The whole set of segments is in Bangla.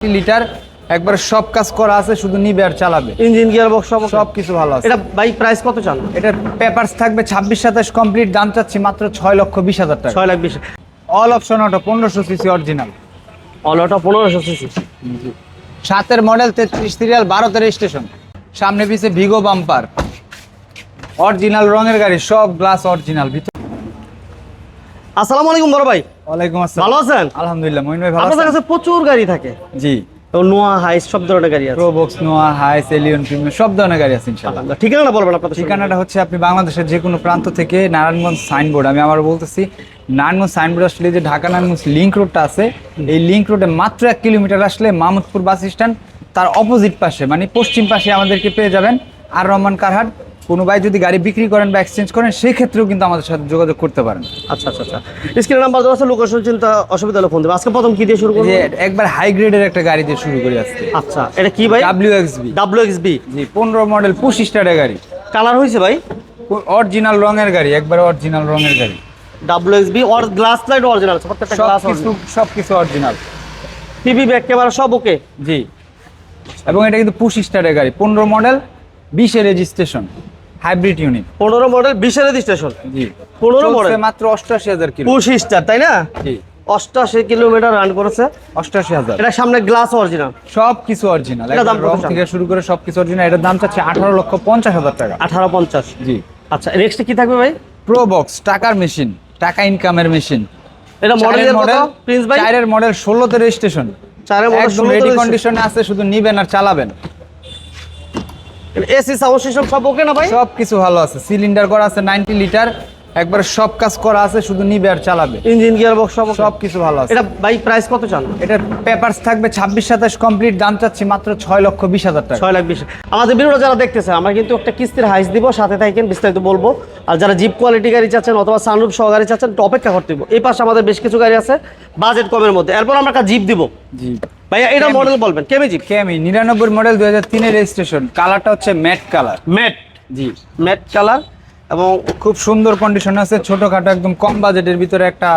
লিটার একবার সব কাজ করা আছে শুধু নিবে আর চালাবে। ইঞ্জিন গিয়ার বক্স সব সব কিছু ভালো আছে। এটা ভাই প্রাইস কত চান? এটার পেপারস থাকবে ছাব্বিশ সাতাশ কমপ্লিট দাম চাচ্ছি মাত্র ছয় লক্ষ বিশ হাজার টাকা। ছয় লাখ বিশ অল অপশন অটো পনেরোশো সিসি অরিজিনাল অলোটা পনেরোশো সিসি সাতের মডেল তেত্রিশ সিরিয়াল বারোতে রেজিস্ট্রেশন সামনে পিছে ভিগো বাম্পার অরিজিনাল রঙের গাড়ি সব গ্লাস অরিজিনাল ভিতর আসসালামু আলাইকুম বড় ভাই। ওয়ালাইকুম ভালো আছেন? আলহামদুলিল্লাহ মইন ভাই ভালো আছেন? কাছে প্রচুর গাড়ি থাকে। জি। তো নোয়া হাইস সব ধরনের গাড়ি আছে। প্রোবক্স নোয়া হাইস এলিয়ন প্রিমিয়াম সব ধরনের গাড়ি আছে ইনশাআল্লাহ। ঠিকানাটা বলবেন আপনাদের ঠিকানাটা হচ্ছে আপনি বাংলাদেশের যে কোনো প্রান্ত থেকে নারায়ণগঞ্জ সাইনবোর্ড। আমি আবার বলতেছি নারায়ণগঞ্জ সাইনবোর্ড আসলে যে ঢাকা নারায়ণগঞ্জ লিঙ্ক রোডটা আছে এই লিঙ্ক রোডে মাত্র এক কিলোমিটার আসলে মাহমুদপুর বাস স্ট্যান্ড তার অপোজিট পাশে মানে পশ্চিম পাশে আমাদেরকে পেয়ে যাবেন আর রহমান কারহাট। কোনো ভাই যদি গাড়ি বিক্রি করেন বা এক্সচেঞ্জ করেন সেই ক্ষেত্রেও কিন্তু আমাদের সাথে যোগাযোগ করতে পারেন। আচ্ছা আচ্ছা আচ্ছা। স্ক্রিন নাম্বার দেওয়া আছে লোকেশন চিন্তা অসুবিধা হলে ফোন দেবে আজকে প্রথম কি দিয়ে শুরু করব? একবার হাই গ্রেডের একটা গাড়ি দিয়ে শুরু করি আজকে। আচ্ছা এটা কি ভাই? W X B W X B G পনেরো মডেল পঁচিশ স্টারের গাড়ি। কালার হয়েছে ভাই? অরিজিনাল রঙের গাড়ি একবার অরিজিনাল রঙের গাড়ি। W X B or glass light original প্রত্যেকটা গ্লাস সব কিছু সব কিছু অরিজিনাল টিভি ব্যাক ক্যামেরা সব ওকে জি। এবং এটা কিন্তু পুশ স্টারের গাড়ি পনেরো মডেল বিশে রেজিস্ট্রেশন হাইব্রিড ইউনিট পনেরো মডেল বিশের রেজিস্ট্রেশন জি। 15 চলছে model? মাত্র অষ্টআশি হাজার কিলো। পুশ স্টার তাই না? জি। কিলোমিটার রান করেছে। অষ্টআশি হাজার। এটা সামনে গ্লাস অরিজিনাল অরিজিনাল এটার দাম? থেকে শুরু করে অরিজিনাল এটার দাম চাচ্ছে আঠারো লক্ষ পঞ্চাশ হাজার টাকা। আঠারো পঞ্চাশ। জি। আচ্ছা নেক্সট কি থাকবে ভাই? প্রো বক্স টাকার মেশিন টাকা ইনকামের মেশিন এটা মডেল মডেল প্রিন্স ভাই? চারের মডেল ষোলোতে রেজিস্ট্রেশন চারের মডেল একদম রেডি কন্ডিশনে আছে শুধু নিবেন আর চালাবেন। এসি সাউন্ড সিস্টেম সব ওকে না ভাই? সব কিছু ভালো আছে। সিলিন্ডার করা আছে নাইনটি লিটার। একবার সব কাজ করা আছে শুধু নিবে আর চালাবে। ইঞ্জিন গিয়ার বক্স সব সব কিছু ভালো আছে। এটা ভাই প্রাইস কত চান? এটা পেপারস থাকবে ছাব্বিশ সাতাশ কমপ্লিট দাম চাচ্ছি মাত্র ছয় লক্ষ বিশ হাজার টাকা। ছয় লাখ বিশ। আমাদের ভিডিওটা যারা দেখতেছে আমরা কিন্তু একটা কিস্তির হাইস দিব সাথে থাকেন বিস্তারিত বলব। আর যারা জিপ কোয়ালিটি গাড়ি চাচ্ছেন অথবা সানরুফ সহ গাড়ি চাচ্ছেন অপেক্ষা করতে দিব এই পাশে আমাদের বেশ কিছু গাড়ি আছে বাজেট কমের মধ্যে। এরপর আমরা একটা জিপ দিব। জি ভাইয়া এটা মডেল বলবেন কেমি জিপ কেমি নিরানব্বই মডেল দুই হাজার তিনের রেজিস্ট্রেশন কালারটা হচ্ছে ম্যাট কালার ম্যাট জি। ম্যাট কালার এবং খুব সুন্দর কন্ডিশন আছে ছোটখাটো একদম কম বাজেটের ভিতরে একটা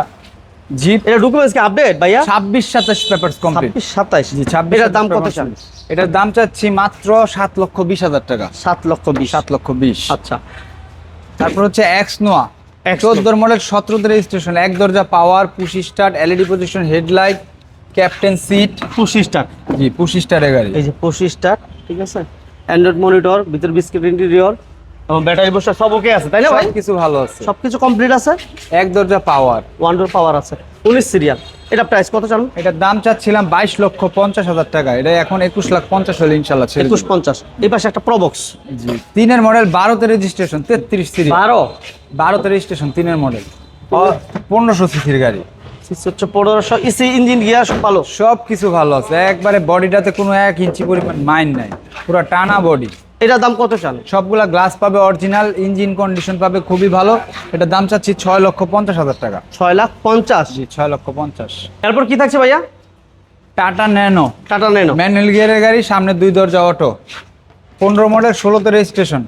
জিপ এটা ডকুমেন্টস কি আপডেট ভাইয়া? ছাব্বিশ সাতাশ পেপারস কমপ্লিট ছাব্বিশ সাতাইশ জি ছাব্বিশ এটার দাম কত চান? এটার দাম চাচ্ছি মাত্র সাত লক্ষ বিশ হাজার টাকা। সাত লক্ষ বিশ। সাত লক্ষ বিশ। আচ্ছা। তারপর হচ্ছে এক্স নোয়া X চোদ্দোর মডেল সতেরোতে রেজিস্ট্রেশন এক দরজা power push start LED position headlight captain seat পঁচিশ টাকা জি পুশি স্টারের গাড়ি এই যে পঁচিশ টাকা ঠিক আছে? অ্যান্ড্রয়েড মনিটর ভিতর বিস্কিট ইন্টেরিয়র এবং ব্যাটারি বসা সব ওকে আছে তাই না ভাই? কিছু ভালো আছে। সবকিছু কমপ্লিট আছে? এক দরজা পাওয়ার ওয়ান্ডার পাওয়ার আছে। উনিশ সিরিয়াল এটা প্রাইস কত চান এটার দাম চাচ্ছিলাম বাইশ লক্ষ পঞ্চাশ হাজার টাকা। এটা এখন একুশ লাখ পঞ্চাশ হলে ইনশাল্লাহ ছেড়ে একুশ পঞ্চাশ। এই পাশে একটা প্রবক্স জি তিনের মডেল বারোতে রেজিস্ট্রেশন তেত্রিশ সিরিজ বারো? বারোতে রেজিস্ট্রেশন তিনের মডেল পনেরোশো সিসির গাড়ি। পনেরোশো ইসি ইঞ্জিন গিয়ার সব ভালো। সব কিছু ভালো আছে। একবারে বডিটাতে কোনো এক ইঞ্চি পরিমাণ মাইন নাই। পুরো টানা বডি। এটার দাম কত চান? সবগুলা গ্লাস পাবে অরিজিনাল ইঞ্জিন কন্ডিশন পাবে খুবই ভালো। দাম চাচ্ছি ছয় লক্ষ পঞ্চাশ হাজার টাকা। ছয় লাখ পঞ্চাশ? জি ছয় লক্ষ পঞ্চাশ। এরপর কি থাকছে ভাইয়া? টাটা ন্যানো টাটা ম্যানুয়াল গিয়ারের গাড়ি সামনে দুই দরজা অটো। পনেরো মডেল ষোলোতে রেজিস্ট্রেশন।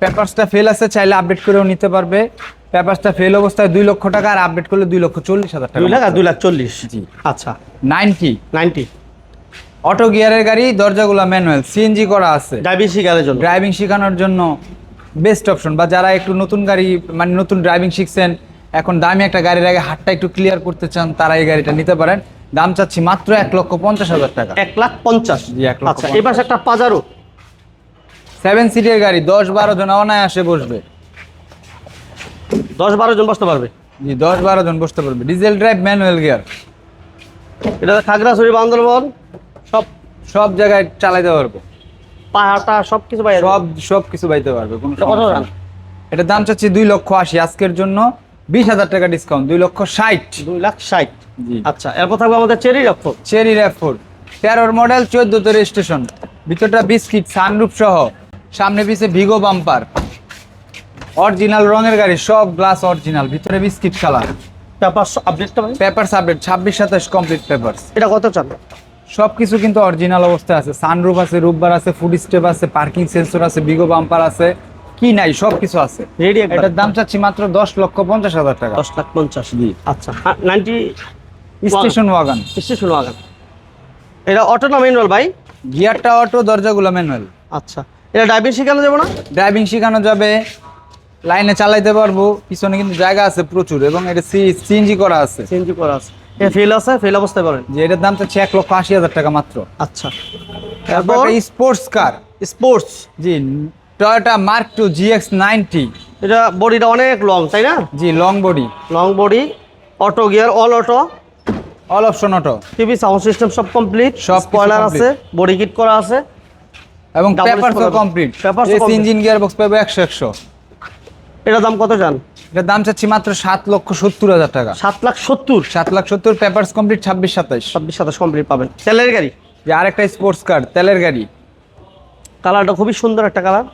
পেপারসটা ফেল আছে চাইলে আপডেট করেও নিতে পারবে। পেপারসটা ফেল অবস্থায় দুই লক্ষ টাকা আর আপডেট করলে দুই লক্ষ চল্লিশ হাজার টাকা দুই লাখ আর দুই লাখ চল্লিশ। জি। আচ্ছা। নাইনটি। নাইনটি। অটো গিয়ারের গাড়ি দরজাগুলো ম্যানুয়াল সিএনজি করা আছে। ডায়াবেটিস শিকারের জন্য। ড্রাইভিং শেখানোর জন্য বেস্ট অপশন বা যারা একটু নতুন গাড়ি মানে নতুন ড্রাইভিং শিখছেন এখন দামি একটা গাড়ির আগে হাতটা একটু ক্লিয়ার করতে চান তারা এই গাড়িটা নিতে পারেন। দাম চাচ্ছি মাত্র এক লক্ষ পঞ্চাশ হাজার টাকা। এক লাখ পঞ্চাশ। জি, এক লক্ষ আচ্ছা এই একটা পাজারো সেভেন সিটের গাড়ি দশ বারো জন অনায়াসে বসবে। দশ বারো জন বসতে পারবে। জি দশ বারো জন বসতে পারবে। Diesel drive manual gear. এটা খাগড়াছড়ি বান্দরবন সব সব জায়গায় চালাইতে পারব। পাহাড়টা সব কিছু ভাই সব সব কিছু পাইতে পারবে কোনো এটা সমস্যা দাম? এটার দাম চাচ্ছি দুই লক্ষ আশি। আজকের জন্য বিশ হাজার টাকা ডিসকাউন্ট দুই লক্ষ ষাট। দুই লাখ ষাট। জি। আচ্ছা এরপর থাকবে আমাদের চেরি রক্ষ চেরি র্যাফোর তেরোর মডেল চোদ্দতে রেজিস্ট্রেশন ভিতরটা বিস্কিট সানরুফ সহ। সামনে পিছে ভিগো বাম্পার অরিজিনাল রঙের গাড়ি সব গ্লাস অরিজিনাল ভিতরে বিস্কিট কালার পেপার আপডেটটা ভাই পেপারস আপডেট ছাব্বিশ সাতাশ কমপ্লিট পেপারস এটা কত চান? সব কিছু কিন্তু অরিজিনাল অবস্থায় আছে। সানরুফ আছে রুববার আছে ফুড স্টেপ আছে পার্কিং সেন্সর আছে বিগো বাম্পার আছে। কি নাই সব কিছু আছে রেডি এটার দাম চাচ্ছি মাত্র দশ লক্ষ পঞ্চাশ হাজার টাকা। দশ লাখ পঞ্চাশ। জি। আচ্ছা। Ninety station wagon. স্টেশন আগান এটা অটো না ম্যানুয়াল ভাই? গিয়ারটা অটো দরজাগুলো ম্যানুয়াল আচ্ছা। এটা ড্রাইভিং শেখানো যাবে না? ড্রাইভিং শেখানো যাবে। লাইনে চালাইতে পারব পিছনে কিন্তু জায়গা আছে প্রচুর এবং এটা সিএনজি করা আছে। সিএনজি করা আছে। ফেল আছে ফেল অবস্থায় করেন যে এটার দাম চাচ্ছে এক লক্ষ আশি হাজার টাকা মাত্র। আচ্ছা। তারপর স্পোর্টস কার স্পোর্টস জি Toyota Mark two GX ninety এটা বডিটা অনেক লং তাই না? জি long body long body auto gear all auto all option auto TV sound system সব কমপ্লিট সব স্পয়লার আছে বডি কিট করা আছে। এবং পেপারসও কমপ্লিট Papers ও AC complete। Engine gear box পাবে একশো একশো। এটার দাম কত জান এটার দাম চাচ্ছি মাত্র সাত লক্ষ সত্তর হাজার টাকা। সাত লাখ সত্তর? সাত লাখ সত্তর পেপারস কমপ্লিট ছাব্বিশ সাতাইশ। ছাব্বিশ সাতাশ কমপ্লিট পাবেন। তেলের গাড়ি? যে আরেকটা স্পোর্টস কার তেলের গাড়ি। কালারটা খুবই সুন্দর একটা কালার।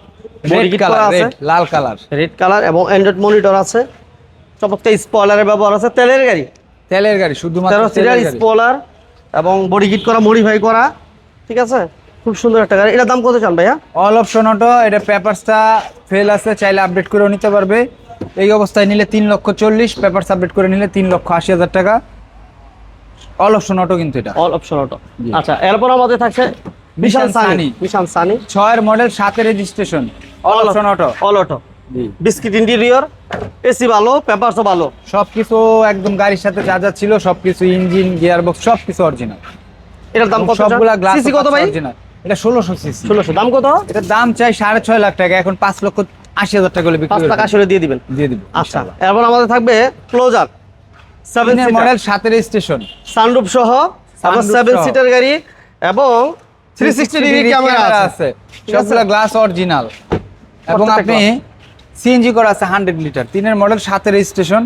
রেড কালার রেড লাল কালার রেড কালার এবং অ্যান্ড্রয়েড মনিটর আছে। চমৎকার স্পয়লারের ব্যবহার আছে। তেলের গাড়ি? তেলের গাড়ি শুধুমাত্র তেরো সিরিয়াল স্পয়লার এবং বডি কিট করা মডিফাই করা। ঠিক আছে? খুব সুন্দর একটা গাড়ি। এটার দাম কত চান ভাইয়া? অল অপশন অটো এটা পেপারসটা ফেল আছে চাইলে আপডেট করেও নিতে পারবে। এই অবস্থায় নিলে তিন লক্ষ চল্লিশ পেপারস আপডেট করে নিলে তিন লক্ষ আশি হাজার টাকা। অল অপশন অটো কিন্তু এটা। অল অপশন অটো আচ্ছা এরপর আমাদের থাকছে বিশাল সানি। বিশাল সানি ছয়ের মডেল সাতের registration all option auto all auto biscuit interior AC ভালো পেপারসও ভালো। সবকিছু একদম গাড়ির সাথে যা যা ছিল সবকিছু ইঞ্জিন গিয়ার বক্স সবকিছু অরিজিনাল এটার দাম কত সবগুলা গ্লাস কত ভাই? অরিজিনাল এটা ষোলোশো সিসি। ষোলোশো। দাম কত? এটার দাম চাই সাড়ে ছয় লাখ টাকা এখন পাঁচ লক্ষ আশি হাজার টাকা হলে পাঁচ দিয়ে দিবেন? দিয়ে দিব আচ্ছা। এরপর আমাদের থাকবে ক্লোজার সেভেন মডেল সাতের স্টেশন সানরুফ সহ আবার সেভেন সিটার গাড়ি এবং থ্রি সিক্সটি ডিগ্রি ক্যামেরা আছে। আছে? গ্লাস অরিজিনাল এবং আপনি সিএনজি করা আছে হান্ড্রেড লিটার তিনের মডেল সাতের স্টেশন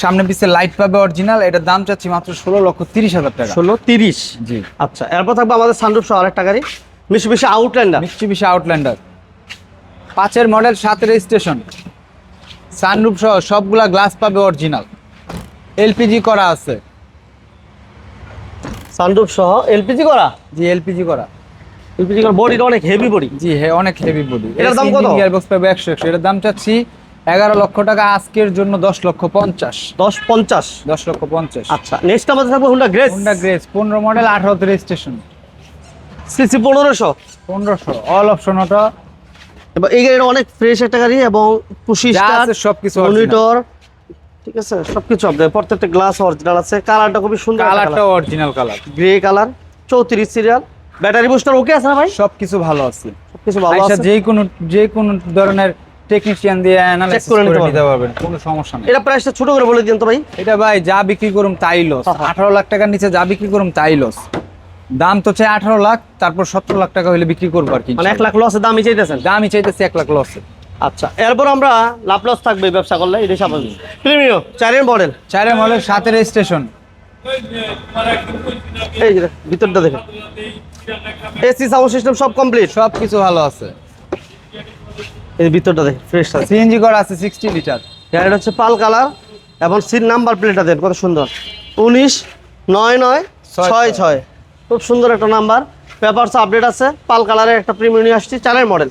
সামনে পিছিয়ে লাইট পাবে অরিজিনাল এটার দাম চাচ্ছি মাত্র ষোলো লক্ষ তিরিশ হাজার টাকা। ষোলো তিরিশ? জি। আচ্ছা এরপর থাকবে আমাদের সানরুফ সহ আরেকটা গাড়ি মিশু মিশু আউটল্যান্ডার মিষ্টি বিশি আউটল্যান্ডার পাঁচের মডেল সাতের স্টেশন সানরুফ সহ সবগুলা গ্লাস পাবে অরিজিনাল এলপিজি করা আছে। সানরুফ সহ এলপিজি করা? জি এলপিজি করা। এলপিজি করা বডিটা অনেক হেভি বডি জি হ্যাঁ অনেক হেভি বডি এটার দাম কত? গিয়ারবক্স পাবে একশো একশো। এটার দাম চাচ্ছি এগারো লক্ষ টাকা আজকের জন্য দশ লক্ষ পঞ্চাশ। দশ পঞ্চাশ? দশ লক্ষ পঞ্চাশ। আচ্ছা নেক্সট আমাদের থাকবে হুন্ডা গ্রেস হোন্ডা গ্রেস পনেরো মডেল আঠারোতে রেজিস্ট্রেশন সিসি পনেরোশো? পনেরোশো অল অপশন ওটা এবং এই গাড়িটা অনেক ফ্রেশ একটা গাড়ি এবং পুশি স্টার সবকিছু। মনিটর ঠিক আছে? সবকিছু আপনার প্রত্যেকটা গ্লাস অরিজিনাল আছে। কালারটা খুবই সুন্দর কালারটা অরিজিনাল কালার গ্রে কালার চৌত্রিশ সিরিয়াল ব্যাটারি বুস্টার ওকে আছে না ভাই? সবকিছু ভালো আছে। সবকিছু ভালো আছে। যে কোনো যে কোনো ধরনের টেকনিশিয়ান দিয়ে অ্যানালাইসিস করে নিতে পারবেন। কোনো সমস্যা নেই। এটা প্রাইসটা ছোট করে বলে দিন তো ভাই। এটা ভাই যা বিক্রি করুম তাই লস হ্যাঁ, হ্যাঁ। আঠারো লাখ টাকার নিচে যা বিক্রি করুম তাই লস দাম তো চাই আঠারো লাখ তারপর সতেরো লাখ টাকা হলে বিক্রি করব আর কি মানে এক লাখ লসের দামই চাইতেছেন? দামই চাইতেছি এক লাখ লসে আচ্ছা এরপর আমরা লাভ লস থাকবে ব্যবসা করলে এটা স্বাভাবিক প্রিমিয়ম চারের মডেল চারে মডেল সাতের স্টেশন এই ভিতরটা দেখেন। এসি সাউন্ড সিস্টেম সব কমপ্লিট সব কিছু ভালো আছে। এই ভিতরটা দেখেন ফ্রেশ আছে। সিএনজি করা আছে সিক্সটি লিটার গাড়িটা হচ্ছে পাল কালার এবং সিট নাম্বার প্লেটটা দেন কত সুন্দর। উনিশ নয় নয় ছয় ছয়। খুব সুন্দর একটা নাম্বার। পেপারস আপডেট আছে পাল কালারের একটা প্রিমিয়াম নিয়ে আসছি চারের মডেল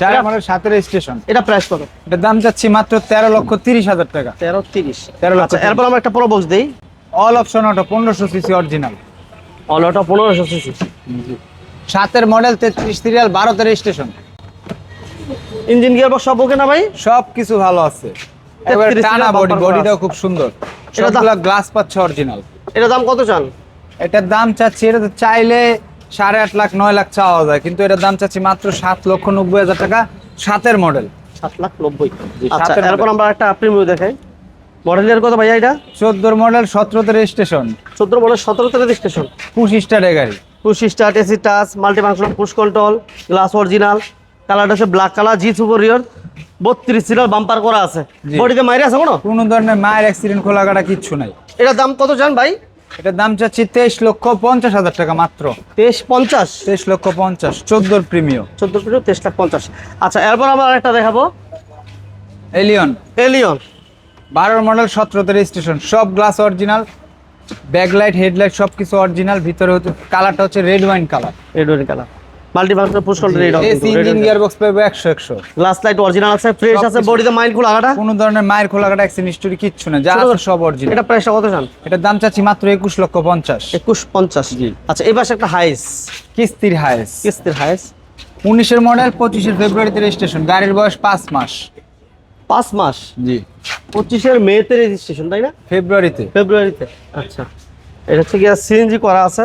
চারে মডেল সাতের স্টেশন এটা প্রাইস কত? এটার দাম যাচ্ছি মাত্র তেরো লক্ষ তিরিশ হাজার টাকা। তেরো তিরিশ। 13 লক্ষ আচ্ছা এরপর আমরা একটা প্রো বক্স দিই। অল অপশন অটো পনেরোশো সিসি অরিজিনাল অলটা পনেরোশো সিসি সাতের মডেল তেত্রিশ সিরিয়াল বারোতে রেজিস্ট্রেশন ইঞ্জিন গিয়ার বক্স সব ওকে না ভাই? সব কিছু ভালো আছে। এবার টানা বডি বডিটাও খুব সুন্দর। এটা সবগুলা গ্লাস পাচ্ছে অরিজিনাল এটা দাম কত চান? এটার দাম চাচ্ছি এটা তো চাইলে সাড়ে আট লাখ নয় লাখ চাওয়া যায় কিন্তু এটার দাম চাচ্ছি মাত্র সাত লক্ষ নব্বই হাজার টাকা সাতের মডেল সাত লাখ নব্বই। আচ্ছা এরপর আমরা একটা প্রিমিয়াম দেখাই। মডেলের কত ভাইয়া এটা? চোদ্দোর মডেল সতেরোতে রেজিস্ট্রেশন চোদ্দ মডেল সতেরোতে রেজিস্ট্রেশন পুশ স্টারের গাড়ি। Push start AC touch multi function push control glass original কালারটা হচ্ছে ব্ল্যাক কালার জি সুপারিয়র বত্রিশ সিরিয়াল বাম্পার করা আছে। বডিতে মাইরে আছে কোনো? কোনো ধরনের মায়ের অ্যাক্সিডেন্ট খোলা কাটা কিচ্ছু নাই। এটার দাম কত চান ভাই? এটার দাম চাচ্ছি তেইশ লক্ষ পঞ্চাশ হাজার টাকা মাত্র। তেইশ পঞ্চাশ? তেইশ লক্ষ পঞ্চাশ চোদ্দোর প্রিমিয়ম চোদ্দ পিরিয়ড তেইশ লাখ পঞ্চাশ। আচ্ছা এরপর আমরা একটা দেখাবো। এলিয়ন এলিয়ন বারোর মডেল সতেরোতে রেজিস্ট্রেশন সব গ্লাস অরিজিনাল ব্যাকলাইট হেডলাইট সব কিছু অরিজিনাল ভিতরে হচ্ছে কালারটা হচ্ছে red wine colour red colour multi function push control এই এসি ইঞ্জিন গিয়ার বক্স পাবে একশো একশো। গ্লাস লাইট অরিজিনাল আছে ফ্রেশ আছে বডিতে মাইন্ড খোলা লাগাটা কোনো ধরনের মায়ের খোলা কাটা অ্যাক্সিডেন্ট হিস্টোরি কিচ্ছু না যা আছে সব অরিজিনাল এটা প্রাইসটা কত চান? এটার দাম চাচ্ছি মাত্র একুশ লক্ষ পঞ্চাশ। একুশ পঞ্চাশ। জি। আচ্ছা এই পাশে একটা হাইস কিস্তির হায়েস কিস্তির হাইস উনিশের মডেল পঁচিশের ফেব্রুয়ারিতে রেজিস্ট্রেশন গাড়ির বয়স পাঁচ মাস। পাঁচ মাস? জি। পঁচিশের মেতে রেজিস্ট্রেশন তাই না? ফেব্রুয়ারিতে ফেব্রুয়ারিতে আচ্ছা। এটা হচ্ছে গিয়ে সিএনজি করা আছে।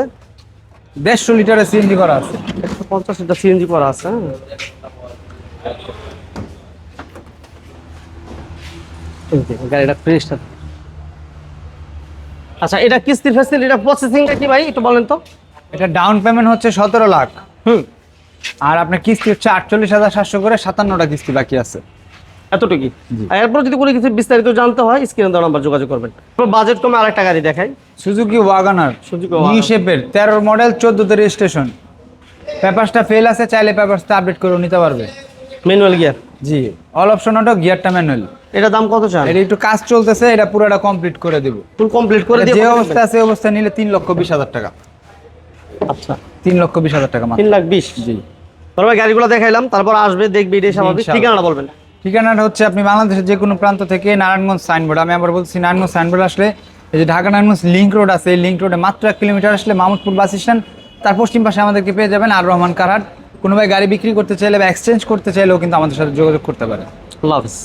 দেড়শো লিটারের সিএনজি করা আছে। একশো পঞ্চাশ লিটার সিএনজি করা আছে হ্যাঁ। গাড়িটা ফ্রেশটা আচ্ছা এটা কিস্তির ফ্যাসিলিটি এটা প্রসেসিংটা কি ভাই একটু বলেন তো? এটা ডাউন পেমেন্ট হচ্ছে সতেরো লাখ। হুম। আর আপনার কিস্তি হচ্ছে আটচল্লিশ হাজার সাতশো করে সাতান্নটা কিস্তি বাকি আছে। এতটুকুই। এরপর যদি কোনো কিছু বিস্তারিত জানতে হয় স্ক্রিনে দেওয়া নাম্বার যোগাযোগ করবেন। বাজেট কমে আরেকটা গাড়ি দেখাই। সুজুকি ওয়াগানার Suzuki নিউ শেপের তেরোর মডেল চোদ্দোতে রেজিস্ট্রেশন পেপারসটা ফেল আছে চাইলে পেপারসটা আপডেট করে নিতে পারবে। ম্যানুয়াল গিয়ার জি। অল অপশন অটো গিয়ারটা ম্যানুয়াল এটা দাম কত চান? এটা একটু কাজ চলতেছে এটা পুরোটা কমপ্লিট করে দেবো। ফুল কমপ্লিট করে দিয়ে যে অবস্থা? আছে অবস্থা নিলে তিন লক্ষ বিশ হাজার টাকা। আচ্ছা। তিন লক্ষ বিশ হাজার টাকা মাত্র। তিন লাখ বিশ? জি। তারপর গাড়িগুলো দেখাইলাম তারপর আসবে দেখবি এটাই স্বাভাবিক। ঠিকানাটা বলবেন। ঠিকানাটা হচ্ছে আপনি বাংলাদেশের যে কোনো প্রান্ত থেকে নারায়ণগঞ্জ সাইনবোর্ড। আমি আবার বলছি, নারায়ণগঞ্জ সাইনবোর্ড আসলে এই যে ঢাকা নারায়ণগঞ্জ লিঙ্ক রোড আছে, এই লিঙ্ক রোডে মাত্র এক কিলোমিটার আসলে মামুদপুর বাস স্ট্যান্ড। তার পশ্চিম পাশে আমাদেরকে পেয়ে যাবেন আর রহমান কারহাট কোনোভাবে গাড়ি বিক্রি করতে চাইলে বা এক্সচেঞ্জ করতে চাইলেও কিন্তু আমাদের সাথে যোগাযোগ করতে পারে। আল্লাহ হাফিজ।